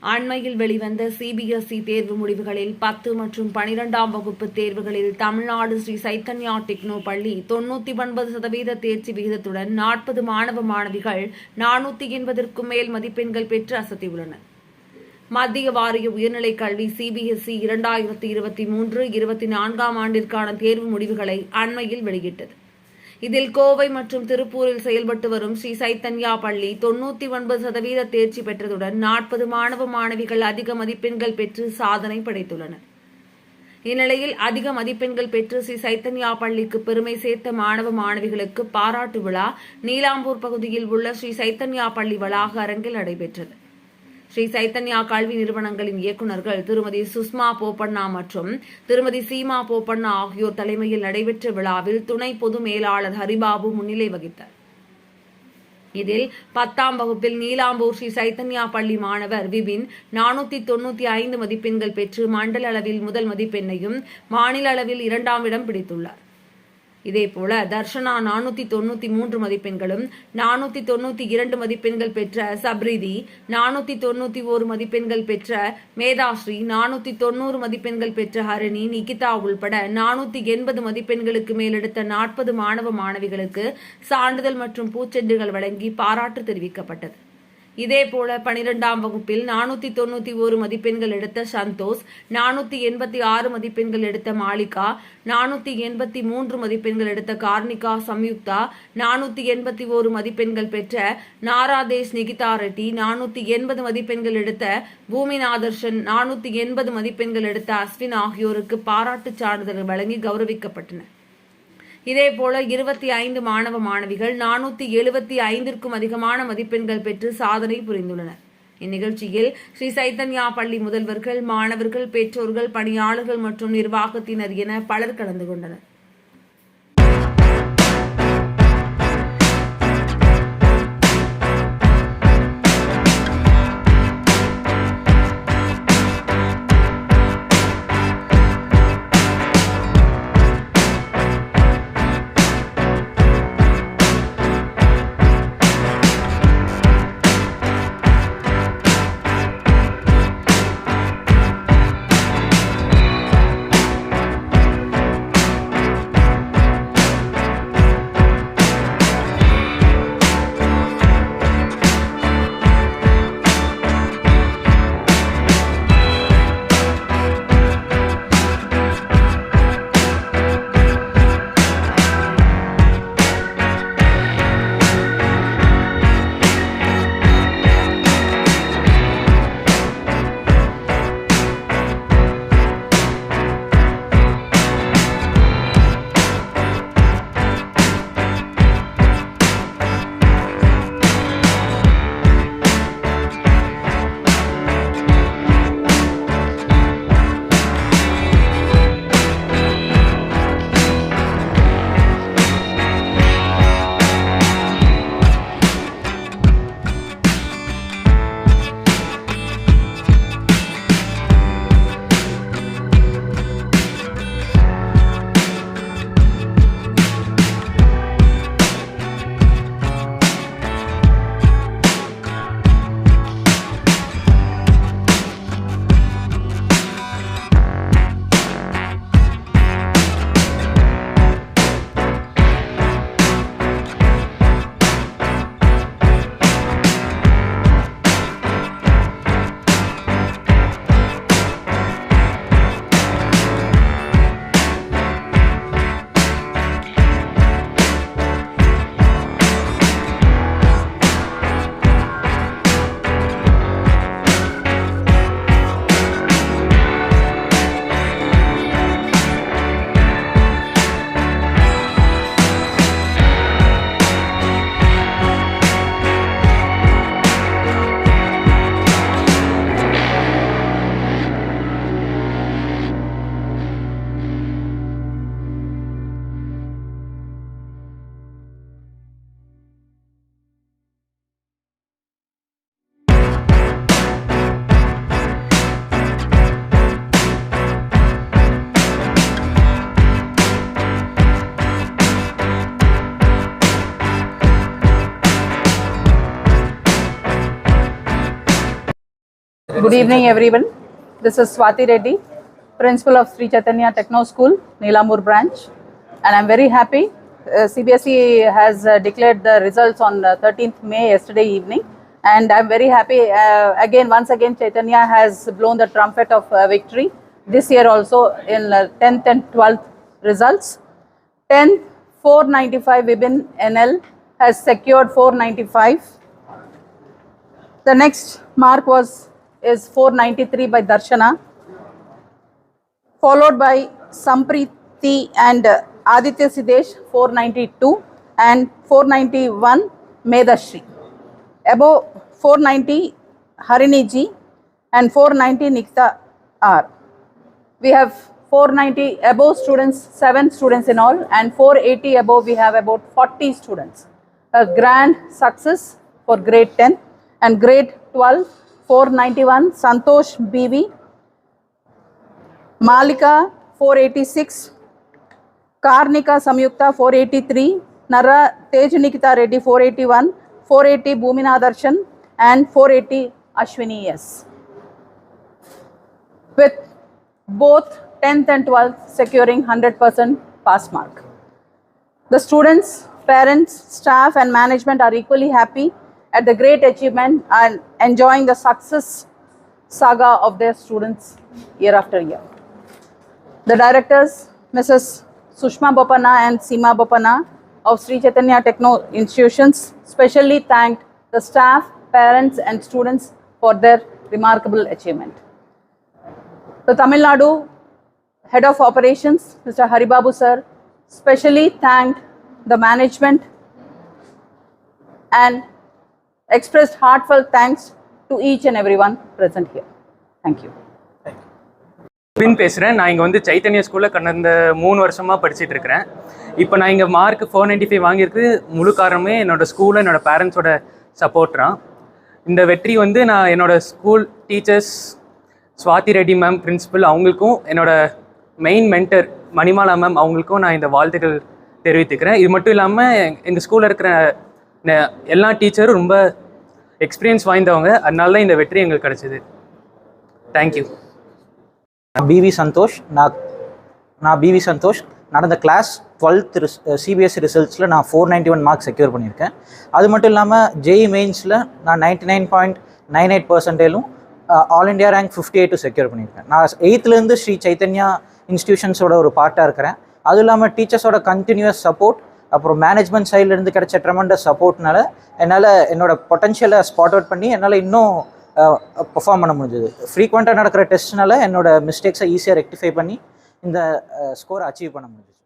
அண்மையில் வெளிவந்த சிபிஎஸ்இ தேர்வு முடிவுகளில் பத்து மற்றும் பனிரெண்டாம் வகுப்பு தேர்வுகளில் தமிழ்நாடு ஸ்ரீ சைத்தன்யா டெக்னோ பள்ளி தொண்ணூத்தி ஒன்பது சதவீத தேர்ச்சி விகிதத்துடன் நாற்பது மாணவ மாணவிகள் நானூத்தி எண்பதற்கும் மேல் மதிப்பெண்கள் பெற்று அசத்தியுள்ளனர். மத்திய வாரிய உயர்நிலைக் கல்வி சிபிஎஸ்இ இரண்டாயிரத்தி இருபத்தி மூன்று இருபத்தி நான்காம் ஆண்டிற்கான தேர்வு முடிவுகளை அண்மையில் வெளியிட்டது. இதில் கோவை மற்றும் திருப்பூரில் செயல்பட்டு வரும் ஸ்ரீ சைத்தன்யா பள்ளி தொண்ணூத்தி ஒன்பது சதவீத தேர்ச்சி பெற்றதுடன் நாற்பது மாணவ மாணவிகள் அதிக மதிப்பெண்கள் பெற்று சாதனை படைத்துள்ளனர். இந்நிலையில் அதிக மதிப்பெண்கள் பெற்று ஸ்ரீ சைத்தன்யா பள்ளிக்கு பெருமை சேர்த்த மாணவ மாணவிகளுக்கு பாராட்டு விழா நீலாம்பூர் பகுதியில் உள்ள ஸ்ரீ சைத்தன்யா பள்ளி வளாக அரங்கில் நடைபெற்றது. ஸ்ரீ சைத்தன்யா கல்வி நிறுவனங்களின் இயக்குநர்கள் திருமதி சுஷ்மா போப்பண்ணா மற்றும் திருமதி சீமா போப்பண்ணா ஆகியோர் தலைமையில் நடைபெற்ற விழாவில் துணை பொது மேலாளர் ஹரிபாபு முன்னிலை வகித்தார். இதில் பத்தாம் வகுப்பில் நீலாம்பூர் ஸ்ரீ சைத்தன்யா பள்ளி மாணவர் விபின் நானூத்தி தொண்ணூத்தி ஐந்து மதிப்பெண்கள் பெற்று மண்டல அளவில் முதல் மதிப்பெண்ணையும் மாநில அளவில் இரண்டாம் இடம் பிடித்துள்ளார். இதேபோல தர்ஷனா நானூற்றி தொண்ணூற்றி மூன்று மதிப்பெண்களும் நானூற்றி தொண்ணூற்றி இரண்டு மதிப்பெண்கள் பெற்ற சப்ரிதி நானூற்றி தொண்ணூற்றி ஓரு மதிப்பெண்கள் பெற்ற மேதாஸ்ரீ நானூற்றி தொண்ணூறு மதிப்பெண்கள் பெற்ற ஹரிணி நிகிதா உள்பட நானூற்றி எண்பது மதிப்பெண்களுக்கு மேலெடுத்த நாற்பது மாணவ மாணவிகளுக்கு சான்றிதழ் மற்றும் பூச்செண்டுகள் வழங்கி பாராட்டு தெரிவிக்கப்பட்டது. இதேபோல பனிரெண்டாம் வகுப்பில் நானூத்தி தொண்ணூத்தி ஒரு மதிப்பெண்கள் எடுத்த சந்தோஷ் நானூத்தி எண்பத்தி ஆறு மதிப்பெண்கள் எடுத்த மாலிகா நானூத்தி எண்பத்தி மூன்று மதிப்பெண்கள் எடுத்த கார்னிகா சம்யுக்தா நானூத்தி எண்பத்தி ஒரு மதிப்பெண்கள் பெற்ற நாராதேஷ் நிகிதா ரெட்டி நானூத்தி எண்பது மதிப்பெண்கள் எடுத்த பூமிநாதர்ஷன் நானூத்தி எண்பது மதிப்பெண்கள் எடுத்த அஸ்வின் ஆகியோருக்கு பாராட்டுச் சான்றிதழ் வழங்கி கௌரவிக்கப்பட்டன. இதேபோல இருபத்தி ஐந்து மாணவ மாணவிகள் நானூத்தி எழுபத்தி ஐந்திற்கும் அதிகமான மதிப்பெண்கள் பெற்று சாதனை புரிந்துள்ளனர். இந்நிகழ்ச்சியில் ஸ்ரீ சைத்தன்யா பள்ளி முதல்வர்கள் மாணவர்கள் பெற்றோர்கள் பணியாளர்கள் மற்றும் நிர்வாகத்தினர் என பலர் கலந்து கொண்டனர். Good evening, everyone. This is Swati Reddy, Principal of Sri Chaitanya Techno School, Nilamur branch, and I'm very happy. Uh, CBSE has uh, declared the results on uh, 13th May yesterday evening, and I'm very happy. Uh, again, once again, Chaitanya has blown the trumpet of uh, victory this year also in uh, 10th and 12th results. 10th 495 Vibin NL has secured 495. The next mark was is 493 by Darshana, followed by Sampriti and Aditya Sidesh 492 and 491 Medashri. Above 490 Harini Ji and 490 Nikta R. We have 490 above students, seven students in all, and 480 above, we have about 40 students. A grand success for grade 10 and grade 12, 491 Santosh BV, Malika 486, Karnika Samyukta 483, Nara Tej Nikita Reddy 481, 480 Bhumina Darshan, and 480 Ashwini S with both 10th and 12th securing 100% pass mark. The students, parents, staff, and management are equally happy at the great achievement and enjoying the success saga of their students year after year. The directors, Mrs. Sushma Bopana and Seema Bopana of Sri Chaitanya Techno Institutions, specially thanked the staff, parents, and students for their remarkable achievement. The Tamil Nadu Head of Operations, Mr. Haribabu sir, specially thanked the management and expressed heartfelt thanks to each and everyone present here. Thank you. பின் பேசுகிறேன் நான் இங்கே வந்து சைத்தன்யா ஸ்கூலில் கடந்த மூணு வருஷமாக படிச்சுட்டு இருக்கிறேன். இப்போ நான் இங்கே மார்க் ஃபோர் நைன்டி ஃபைவ் வாங்கியிருக்கு. முழு காரணமே என்னோடய ஸ்கூலில் என்னோட பேரண்ட்ஸோட சப்போர்ட் தான். இந்த வெற்றி வந்து நான் என்னோடய school teachers Swathi Reddy ma'am principal அவங்களுக்கும் என்னோடய மெயின் மென்டர் மணிமாலா மேம் அவங்களுக்கும் நான் இந்த வாழ்த்துக்கள் தெரிவித்துக்கிறேன். இது மட்டும் இல்லாமல் எங்கள் ஸ்கூலில் இருக்கிற எல்லா டீச்சரும் ரொம்ப எக்ஸ்பீரியன்ஸ் வாய்ந்தவங்க. அதனால தான் இந்த வெற்றி எங்களுக்கு கிடச்சிது. Thank you PV Santosh. நான் நான் பிவி சந்தோஷ். நடந்த கிளாஸ் டுவெல்த் ரிஸ் சிபிஎஸ்சி ரிசல்ட்ஸில் நான் four ninety one mark secure பண்ணியிருக்கேன். அது மட்டும் இல்லாமல் ஜேஇ மெயின்ஸில் நான் ninety nine point nine eight பர்சன்டேலும் all India rank fifty எயிட்டும் செக்யூர் பண்ணியிருக்கேன். நான் எயித்துலேருந்து ஸ்ரீ சைத்தன்யா இன்ஸ்டியூஷன்ஸோட ஒரு பார்ட்டாக இருக்கிறேன். அதுவும் இல்லாமல் டீச்சர்ஸோட கண்டினியூஸ் சப்போர்ட் அப்புறம் மேனேஜ்மெண்ட் சைட்லேருந்து கிடைச்ச ட்ரெமண்டஸ் சப்போர்ட்னால என்னால் என்னோட பொட்டன்ஷியலை ஸ்பாட் அவுட் பண்ணி என்னால் இன்னும் பர்ஃபார்ம் பண்ண முடிஞ்சது. ஃப்ரீக்வெண்ட்டாக நடக்கிற டெஸ்ட்னால என்னோட மிஸ்டேக்ஸை ஈஸியாக ரெக்டிஃபை பண்ணி இந்த ஸ்கோரை அச்சீவ் பண்ண முடிஞ்சுது.